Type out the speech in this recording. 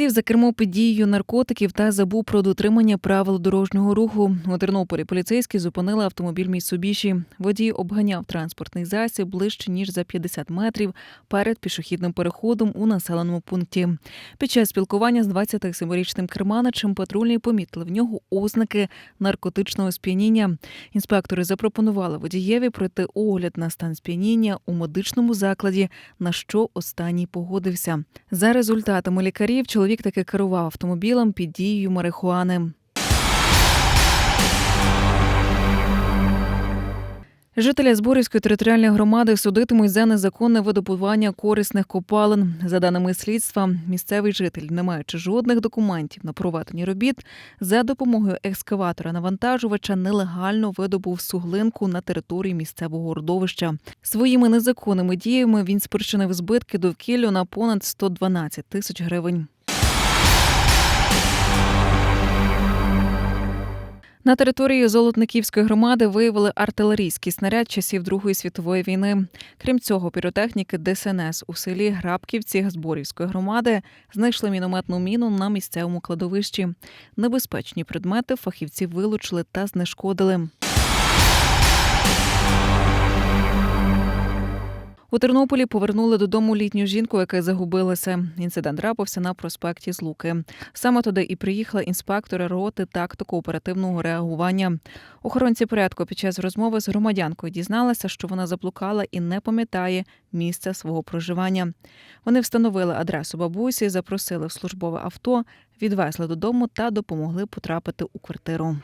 Сів за кермо під дією наркотиків та забув про дотримання правил дорожнього руху. У Тернополі поліцейські зупинили автомобіль Міцубіші. Водій обганяв транспортний засіб ближче ніж за 50 метрів перед пішохідним переходом у населеному пункті. Під час спілкування з 27-річним керманичем патрульні помітили в нього ознаки наркотичного сп'яніння. Інспектори запропонували водієві пройти огляд на стан сп'яніння у медичному закладі, на що останній погодився. За результатами лікарів чоловік таки керував автомобілем під дією марихуани. Жителя Зборівської територіальної громади судитимуть за незаконне видобування корисних копалин. За даними слідства, місцевий житель, не маючи жодних документів на проведення робіт, за допомогою екскаватора навантажувача нелегально видобув суглинку на території місцевого родовища. Своїми незаконними діями він спричинив збитки довкіллю на понад 112 тисяч гривень. На території Золотниківської громади виявили артилерійський снаряд часів Другої світової війни. Крім цього, піротехніки ДСНС у селі Грабківці Зборівської громади знайшли мінометну міну на місцевому кладовищі. Небезпечні предмети фахівці вилучили та знешкодили. У Тернополі повернули додому літню жінку, яка загубилася. Інцидент трапився на проспекті Злуки. Саме туди і приїхали інспектори роти тактико-оперативного реагування. Охоронці порядку під час розмови з громадянкою дізналися, що вона заблукала і не пам'ятає місця свого проживання. Вони встановили адресу бабусі, запросили в службове авто, відвезли додому та допомогли потрапити у квартиру.